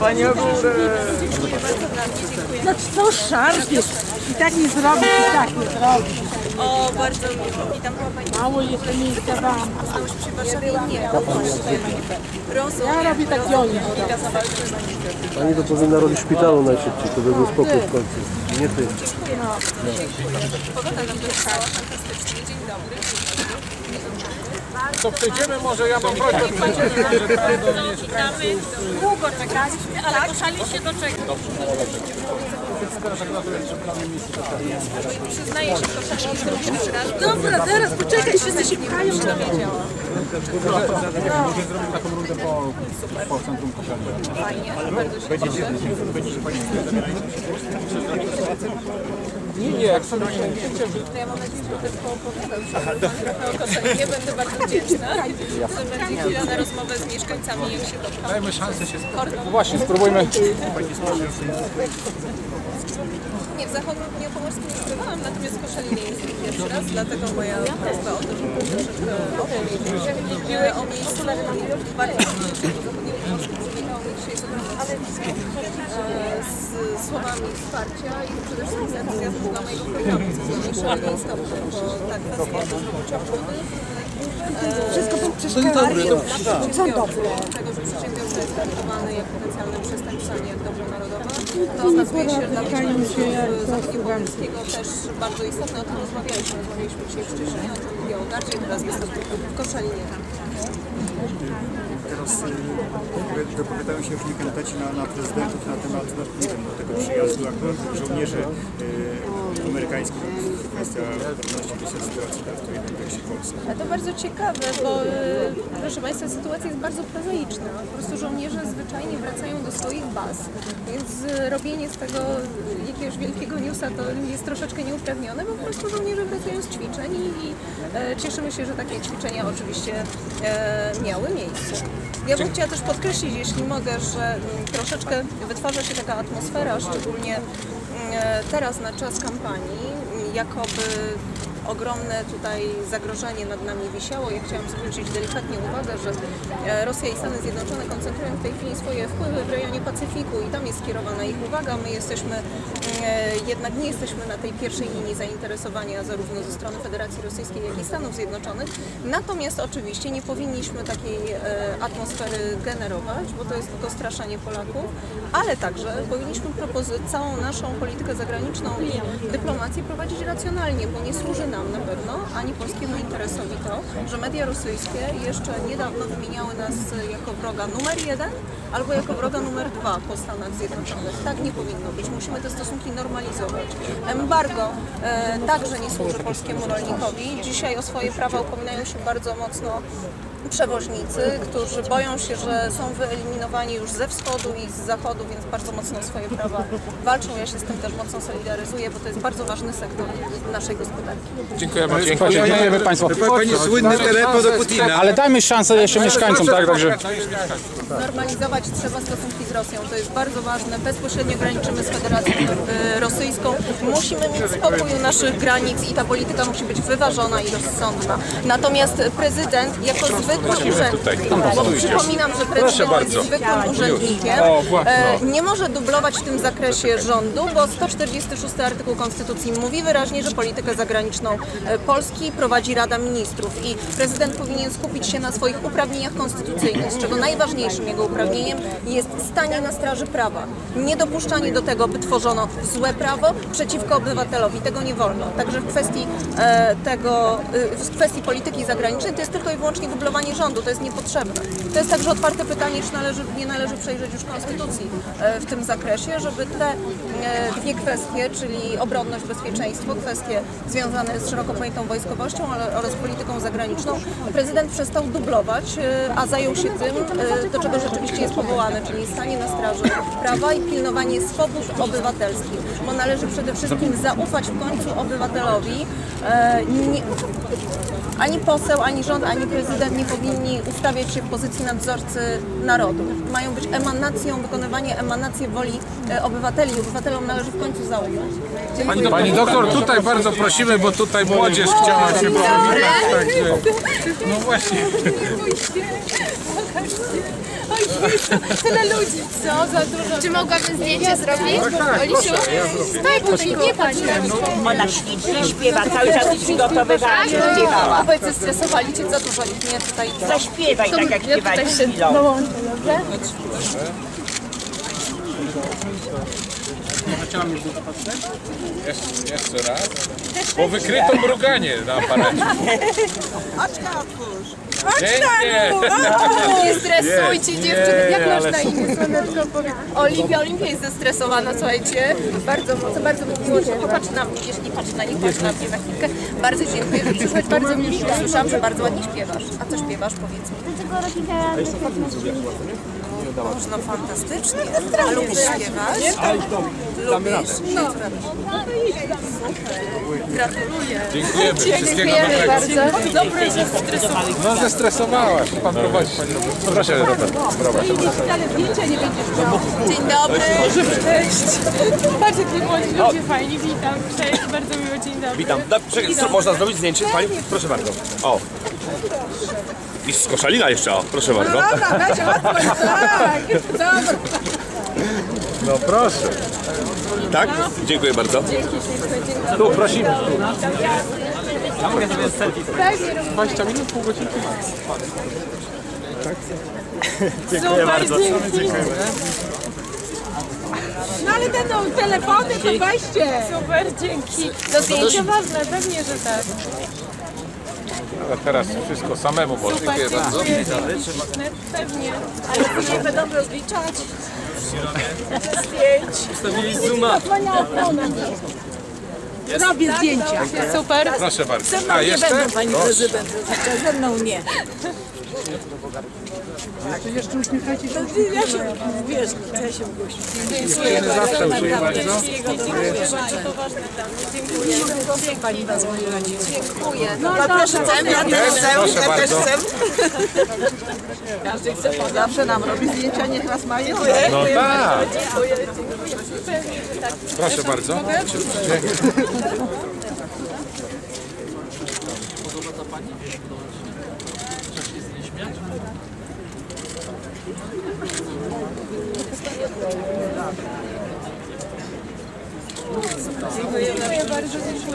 Panie Ogórek! No co szarpiesz? I tak nie zrobisz, i tak nie zrobisz. O, bardzo miło. Witam była Pani Mało jeszcze miejsca wam. już przy Warszawie? Nie, Rozumiem. Ja robię tak oni. Pani to powinna robić w szpitalu najszybciej, to by był spokój w końcu. Nie ty. Pogoda nam dostała fantastycznie. Dzień dobry. To przejdziemy może, ja mam prośbę, przejdziemy może tam do Witamy. Długo czekaliśmy, ale koszaliście do czego? Przyznaję się, koszaliście pierwszy raz. Dobra, teraz poczekaj, wszyscy się pchają. Możemy zrobić taką rundę po, po centrum Koszalina. Fajnie, bardzo się cieszę. Nie, nie, jak sobie zdjęcie, To ja mam nadzieję, że będę poopowiadał trochę o. Będę bardzo wdzięczna, że będzie chwila na rozmowę z mieszkańcami, jak się dopcha. dajmy szansę się Kordon. No właśnie, spróbujmy. Nie, w zachodnim Nieopomorskim nie bywałam, natomiast w Koszalinie pierwszy raz, dlatego moja prośba o to, żeby troszeczkę opowiedzieć e, o miejscu e, z słowami wsparcia i przede wszystkim z entuzjazmu dla mojego programu, szalenie istotne, bo ta kwestia bezrobocia młodych Wszystko to przeszkadza. Co dobre? tego, że jest traktowany jak potencjalne przestępstwo, nie jak dobro narodowe, to okazuje się dla mieszkańców zachodniopomorskiego też bardzo istotne. O tym rozmawialiśmy. Rozmawialiśmy dzisiaj w Szczecinie, o tym Białogardzie, teraz jest w Koszalinie. Teraz y, dopowiadają się różni kandydaci na, na prezydentów na temat no, nie wiem, tego przyjazdu akurat żołnierzy y, amerykańskich. Kwestia pewności się sytuacji w tej kontekście Polski. A to bardzo ciekawe, bo y, proszę Państwa, sytuacja jest bardzo prozaiczna. Po prostu żołnierze zwyczajnie wracają do swoich baz, więc robienie z tego jakiegoś wielkiego newsa to jest troszeczkę nieuprawnione, bo po prostu żołnierze wracają z ćwiczeń i, i e, cieszymy się, że takie ćwiczenia oczywiście e, miały miejsce. Ja bym chciała też podkreślić, jeśli mogę, że mm, troszeczkę wytwarza się taka atmosfera, szczególnie mm, e, teraz na czas kampanii, mm, jakoby ogromne tutaj zagrożenie nad nami wisiało. Ja chciałam zwrócić delikatnie uwagę, że e, Rosja i Stany Zjednoczone koncentrują w tej chwili swoje wpływy w rejonie Pacyfiku i tam jest skierowana ich uwaga. My jesteśmy, e, jednak nie jesteśmy na tej pierwszej linii zainteresowania zarówno ze strony Federacji Rosyjskiej, jak i Stanów Zjednoczonych. Natomiast oczywiście nie powinniśmy takiej e, atmosfery generować, bo to jest tylko straszenie Polaków, ale także powinniśmy całą naszą politykę zagraniczną i dyplomację prowadzić racjonalnie, bo nie służy nam na pewno, ani polskiemu interesowi to, że media rosyjskie jeszcze niedawno wymieniały nas jako wroga numer jeden albo jako wroga numer dwa po Stanach Zjednoczonych. Tak nie powinno być. Musimy te stosunki normalizować. Embargo e, także nie służy polskiemu rolnikowi. Dzisiaj o swoje prawa upominają się bardzo mocno przewoźnicy, którzy boją się, że są wyeliminowani już ze wschodu i z zachodu, więc bardzo mocno swoje prawa walczą. Ja się z tym też mocno solidaryzuję, bo to jest bardzo ważny sektor naszej gospodarki. Dziękuję bardzo. Dziękujemy Państwu. Pani słynny telefon do Putina. Ale dajmy szansę jeszcze mieszkańcom, tak? Także Normalizować trzeba stosunki z Rosją, to jest bardzo ważne. Bezpośrednio graniczymy z Federacją y, Rosyjską. Musimy mieć spokój u naszych granic i ta polityka musi być wyważona i rozsądna. Natomiast prezydent jako zwykły urzędnik, bo przypominam, że prezydent jest zwykłym urzędnikiem, e, nie może dublować w tym zakresie rządu, bo 146 artykuł Konstytucji mówi wyraźnie, że politykę zagraniczną e, Polski prowadzi Rada Ministrów i prezydent powinien skupić się na swoich uprawnieniach konstytucyjnych, z czego najważniejszym jego uprawnieniem jest stanie na straży prawa. Niedopuszczanie do tego, by tworzono złe prawo przeciwko obywatelowi. Tego nie wolno. Także w kwestii e, tego, w kwestii polityki zagranicznej to jest tylko i wyłącznie dublowanie rządu. To jest niepotrzebne. To jest także otwarte pytanie, czy należy, nie należy przejrzeć już konstytucji e, w tym zakresie, żeby te e, dwie kwestie, czyli obronność, bezpieczeństwo, kwestie związane z szeroko pojętą wojskowością oraz polityką zagraniczną, prezydent przestał dublować, e, a zajął się tym, do czego rzeczywiście jest powołany, czyli stanie na straży prawa i pilnowanie swobód obywatelskich, bo należy przede wszystkim zaufać w końcu obywatelowi. Nie, ani poseł, ani rząd, ani prezydent nie powinni ustawiać się w pozycji nadzorcy narodu. Mają być emanacją, wykonywanie emanacji woli e, obywateli. Obywatelom należy w końcu zaufać. Dziękuję. Pani doktor, tutaj bardzo prosimy, bo tutaj młodzież chciała się powitać. Także... No właśnie. Tyle ludzi, co za dużo. Czy mogłabym zdjęcie zrobić? Olisiu? Staj, bo ty nie patrz na mnie. Ona ślicznie śpiewa, cały czas przygotowywała się, śpiewała. Obaj zestresowali cię za dużo, mnie tutaj... Zaśpiewaj tak jak Ja śpiewali tutaj przed się chwilą. dołączę, dobrze? Jeszcze, jeszcze raz. Bo wykryto mruganie na aparacie. Pięknie. Nie stresujcie dziewczyny, jak masz na imię, słoneczko powiedz. Oliwia, Oliwia jest zestresowana, słuchajcie. Bardzo mocno, bardzo mi miło, że popatrz na mnie, jeśli patrz na nich, patrz na mnie na chwilkę. Bardzo dziękuję, że przyszłaś, bardzo mi miło. Słyszałam, że bardzo ładnie śpiewasz. A co śpiewasz, powiedz mi? No fantastycznie. A lubisz śpiewać? Lubisz? No. Gratuluję. Dziękujemy. Wszystkiego Dziękujemy dobrego. bardzo. Dobry, że stresowany. No zestresowałaś. Pan prowadzi. Proszę, Robert. Prowadź. Dzień dobry. Cześć. Jakie młodzi ludzie fajni. Witam. Cześć, bardzo miło. Dzień dobry. Witam. Można zrobić zdjęcie z Pani? Proszę bardzo. O. I z koszalina jeszcze, o. Proszę bardzo. Dobra, weź odpłyń, tak. Dobra. No proszę. Tak? Dziękuję bardzo. Tu prosimy. 20 minut, pół godzinki. Super, bardzo. dzięki. No ale te no, telefony to weźcie. Super, dzięki. Do zdjęcia ważne, pewnie, że tak. Teraz wszystko samemu, bo dziękuję bardzo. Pewnie. Ale później będą rozliczać. Robię zdjęcia. Super. Proszę bardzo. A jeszcze? Pani prezydent, ze mną nie. Jeszcze uśmiechajcie się. Ja się, wiesz, ja się ugościć. Zawsze uczyję bardzo. Pani was moi rodzice. Dziękuję. No to Ja też chcę, bardzo. Każdy chce Zawsze nam robi zdjęcia, niech nas mają. No tak. Proszę bardzo.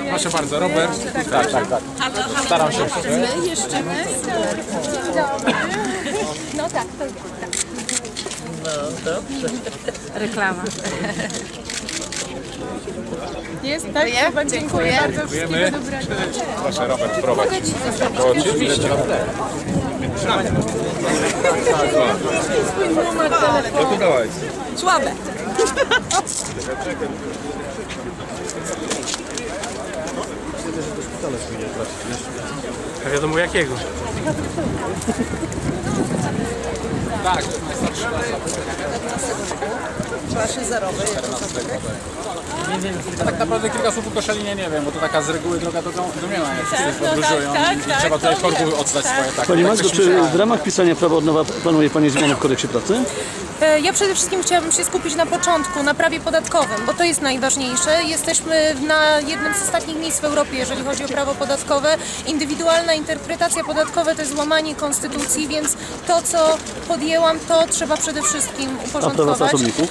Proszę bardzo, Robert. Tak, tak, tak. Staram się. Jeszcze my. Dzień dobry. No tak, to Reklama. Jest, tak? Chyba dziękuję bardzo. Dziękujemy. Proszę, Robert, prowadź. Oczywiście. No to dawaj. Słabe. Wiadomo jakiego. Tak. A tak naprawdę kilka słów o Koszalinie nie wiem, bo to taka z reguły droga do Dumiela jest. Wszyscy no podróżują tak, tak, i tak, trzeba tutaj korku wiem. oddać Tak. swoje. Tak, Pani tak Magdo, czy w ramach pisania prawa od nowa planuje Pani zmiany w kodeksie pracy? E, Ja przede wszystkim chciałabym się skupić na początku, na prawie podatkowym, bo to jest najważniejsze. Jesteśmy na jednym z ostatnich miejsc w Europie, jeżeli chodzi o prawo podatkowe. Indywidualna interpretacja podatkowa to jest łamanie konstytucji, więc to, co podjęłam, to trzeba przede wszystkim A prawa uporządkować. pracowników?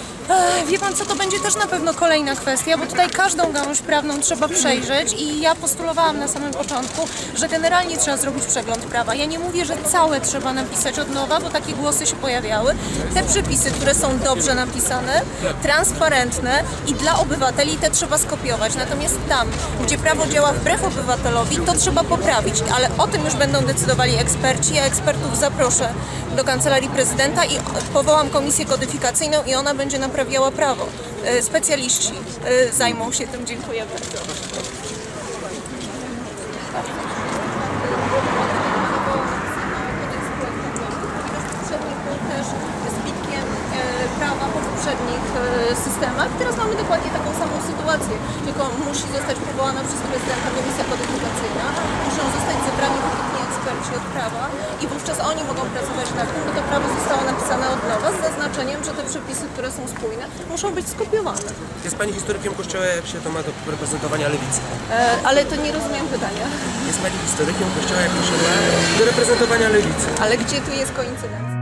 Wie pan co, to będzie też na pewno kolejna kwestia, bo tutaj każdą gałąź prawną trzeba przejrzeć i ja postulowałam na samym początku, że generalnie trzeba zrobić przegląd prawa. Ja nie mówię, że całe trzeba napisać od nowa, bo takie głosy się pojawiały. Te przepisy, które są dobrze napisane, transparentne i dla obywateli te trzeba skopiować. Natomiast tam, gdzie prawo działa wbrew obywatelowi, to trzeba poprawić, ale o tym już będą decydowali eksperci. Ja ekspertów zaproszę do Kancelarii Prezydenta i powołam komisję kodyfikacyjną i ona będzie naprawiała prawo. E, Specjaliści e, zajmą się tym. Dziękuję bardzo. e, systemach. Teraz mamy dokładnie taką samą sytuację, tylko musi zostać powołana przez prezydenta komisja kodyfikacyjna, muszą zostać zebrani od prawa i wówczas oni mogą pracować nad tym, bo to prawo zostało napisane od nowa z zaznaczeniem, że te przepisy, które są spójne, muszą być skopiowane. Jest Pani historykiem kościoła, jak się to ma do reprezentowania lewicy. E, ale to nie rozumiem pytania. Jest Pani historykiem kościoła, jak to się ma do reprezentowania lewicy. Ale gdzie tu jest koincydencja?